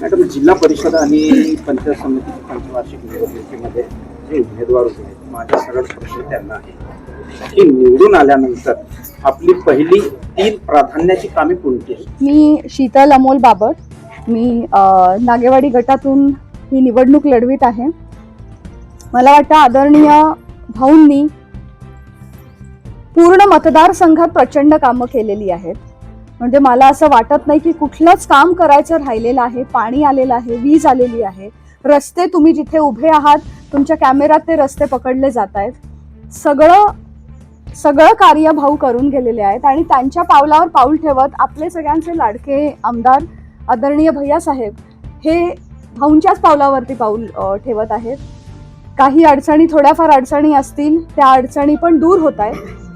Madam जिल्हा परिषद आणि पंचायत समितीच्या पंचवार्षिक निवडणुकीमध्ये जे उमेदवार उभे आहेत माझा सरळ प्रश्न त्यांना आहे. की निवडून आल्यानंतर आपली पहिली तीन प्राधान्याची कामे कोणती आहेत? मी शीतल अमोल बाबर मी अ, नागेवाडी गटातून ही निवडणूक लढवीत आहे. मला वाटतं आदरणीय भाऊंनी पूर्ण मतदारसंघात प्रचंड कामं केलेली आहेत. म्हणजे मला असं वाटत नाही की कुठलंच काम करायचं राहिलेलं आहे पाणी आलेलं आहे वीज आलेली आहे. रस्ते तुम्ही जिथे उभे आहात तुमच्या कॅमेऱ्यात ते रस्ते पकडले जात आहेत. सगळं सगळं कार्य भाऊ करून गेलेले आहेत आणि त्यांच्या पावलावर पाऊल ठेवत आपले सगळ्यांचे लाडके आमदार आदरणीय भैया साहेब हे भाऊंच्याच पावलावरती पाऊल ठेवत आहेत. काही अडचणी थोड्याफार अडचणी असतील त्या अडचणी पण दूर होत आहेत.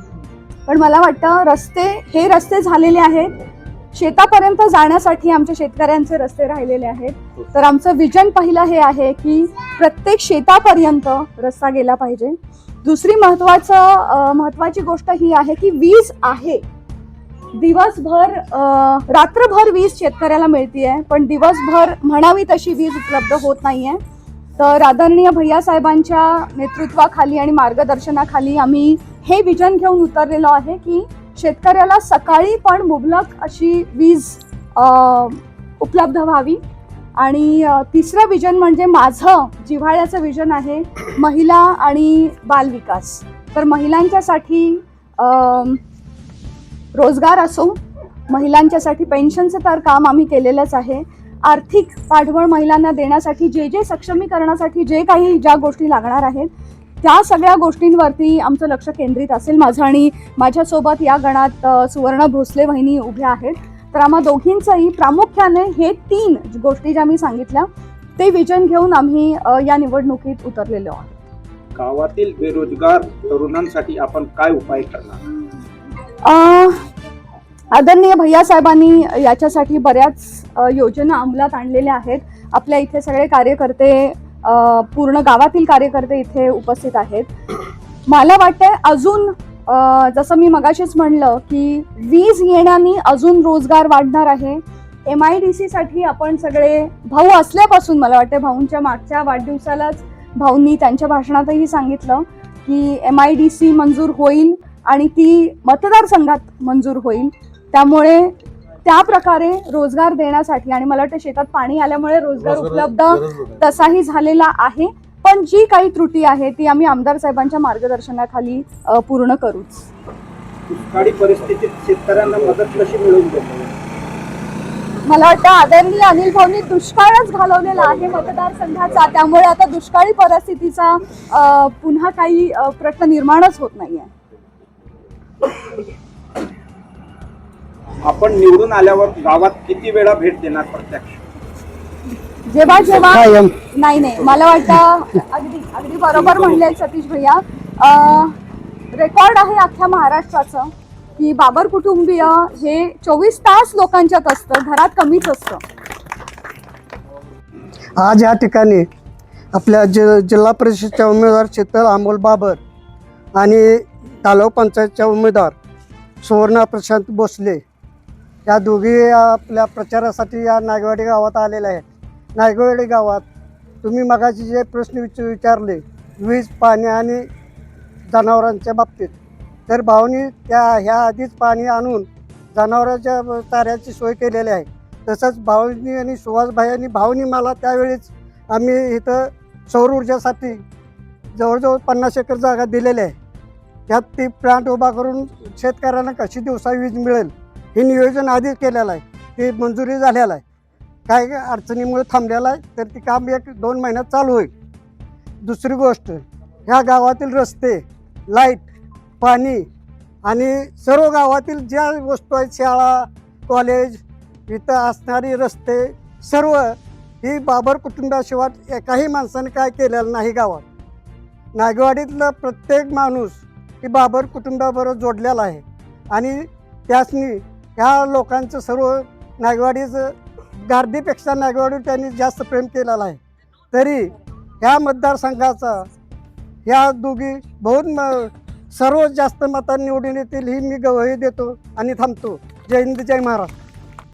पण मला वाटतं रस्ते हे रस्ते झालेले आहेत. शेतापर्यंत जाण्यासाठी आमच्या शेतकऱ्यांचे रस्ते राहिलेले आहेत. तर आमचं विजन पहिलं हे आहे की प्रत्येक शेतापर्यंत रस्ता गेला पाहिजे. दुसरी महत्वाचं महत्वाची गोष्ट ही आहे की वीज आहे. दिवसभर रात्रभर वीज शेतकऱ्याला मिळतीये पण दिवसभर म्हणावी तशी वीज उपलब्ध होत नाहीये. तर आदरणीय भैया साहेबांच्या नेतृत्वाखाली आणि मार्गदर्शनाखाली आम्ही हे विजन घेऊन उतरलेलो आहे की शेतकऱ्याला सकाळी पण मुबलक अशी वीज उपलब्ध व्हावी. आणि तिसरं विजन म्हणजे माझं जिव्हाळ्याचं विजन आहे महिला आणि बालविकास. तर महिलांच्यासाठी रोजगार असो महिलांच्यासाठी पेन्शनचं तर काम आम्ही केलेलंच आहे. आर्थिक पाठबळ महिलांना देण्यासाठी जे जे सक्षमीकरणासाठी जे काही ज्या गोष्टी लागणार आहेत त्या सगळ्या गोष्टींवरती आमचं लक्ष केंद्रित असेल माझं आणि माझ्यासोबत या गणात सुवर्ण भोसले वहिनी उभ्या आहेत. तर आम्हा दोघींचंही प्रामुख्याने हे तीन गोष्टी ज्या मी सांगितल्या ते विजन घेऊन आम्ही या निवडणुकीत उतरलेलो आहोत. गावातील बेरोजगार तरुणांसाठी आपण काय उपाय करणार? आदरणीय भैया साहेबांनी याच्यासाठी बऱ्याच योजना अंमलात आणलेल्या आहेत. आपल्या इथे सगळे कार्यकर्ते पूर्ण गावातील कार्यकर्ते इथे उपस्थित आहेत. मला वाटतंय अजून जसं मी मगाशीच म्हणलं की वीज येण्याने अजून रोजगार वाढणार आहे. एम आय डी सीसाठी आपण सगळे भाऊ असल्यापासून मला वाटतं भाऊंच्या मागच्या वाढदिवसालाच भाऊंनी त्यांच्या भाषणातही सांगितलं की एम आय डी सी मंजूर होईल आणि ती मतदारसंघात मंजूर होईल. त्यामुळे त्या प्रकारे रोजगार देण्यासाठी आणि मला वाटतं शेतात पाणी आल्यामुळे रोजगार उपलब्ध तसाही झालेला आहे. पण जी काही त्रुटी आहे ती आम्ही आमदार साहेबांच्या मार्गदर्शनाखाली पूर्ण करूच. दुष्काळी परिस्थितीत शेतकऱ्यांना मदत कशी मिळवून मला वाटतं आदरणीय अनिल भाऊनी दुष्काळच घालवलेला आहे मतदारसंघाचा. त्यामुळे आता दुष्काळी परिस्थितीचा पुन्हा काही प्रश्न निर्माणच होत नाहीये. आपण निवडून आल्यावर गावात किती वेळा भेट देणार प्रत्यक्ष? जेव्हा जेव्हा नाही नाही. मला वाटतं अगदी अगदी बरोबर म्हणले सतीश भैया. रेकॉर्ड आहे अख्ख्या महाराष्ट्राचं की बाबर कुटुंबीय हे चोवीस तास लोकांच्यात असतं घरात कमीच असतं. आज या ठिकाणी आपल्या जि जिल्हा परिषदच्या उमेदवार शीतल अमोल बाबर आणि तालुका पंचायतच्या उमेदवार सुवर्णा प्रशांत भोसले या दोघी आपल्या प्रचारासाठी या नागवाडी गावात आलेल्या आहेत. नागवाडी गावात तुम्ही मगाशी जे प्रश्न विच विचारले वीज पाणी आणि जनावरांच्या बाबतीत तर भाऊनी त्या ह्या आधीच पाणी आणून जनावरांच्या चाऱ्याची सोय केलेली आहे. तसंच भाऊनी आणि सुहासभाई आणि भाऊनी मला त्यावेळेस आम्ही इथं सौर ऊर्जासाठी जवळजवळ पन्नास एकर जागा दिलेली आहे त्यात ती प्लांट उभा करून शेतकऱ्यांना कशी दिवसा वीज मिळेल? हे नियोजन आधीच केलेलं आहे. ते मंजुरी झालेलं आहे. काय काय अडचणीमुळे थांबलेलं आहे तर ते काम एक दोन महिन्यात चालू होईल. दुसरी गोष्ट ह्या गावातील रस्ते लाइट पाणी आणि सर्व गावातील ज्या वस्तू आहेत शाळा कॉलेज इथं असणारी रस्ते सर्व ही बाबर कुटुंबाशिवाय एकाही माणसाने काय केलेलं नाही गावात. नागवाडीतला प्रत्येक माणूस ही बाबर कुटुंबाबरोबर जोडलेला आहे. आणि त्यासनी ह्या लोकांचं सर्व नागवाडीचं गार्दीपेक्षा नागवाडी त्यांनी जास्त प्रेम केलेला आहे. तरी ह्या मतदारसंघाचा ह्या दोघी बहुत म सर्वात जास्त मतांनी निवडून येतील ही मी गवही देतो आणि थांबतो. जय हिंद जय महाराष्ट्र.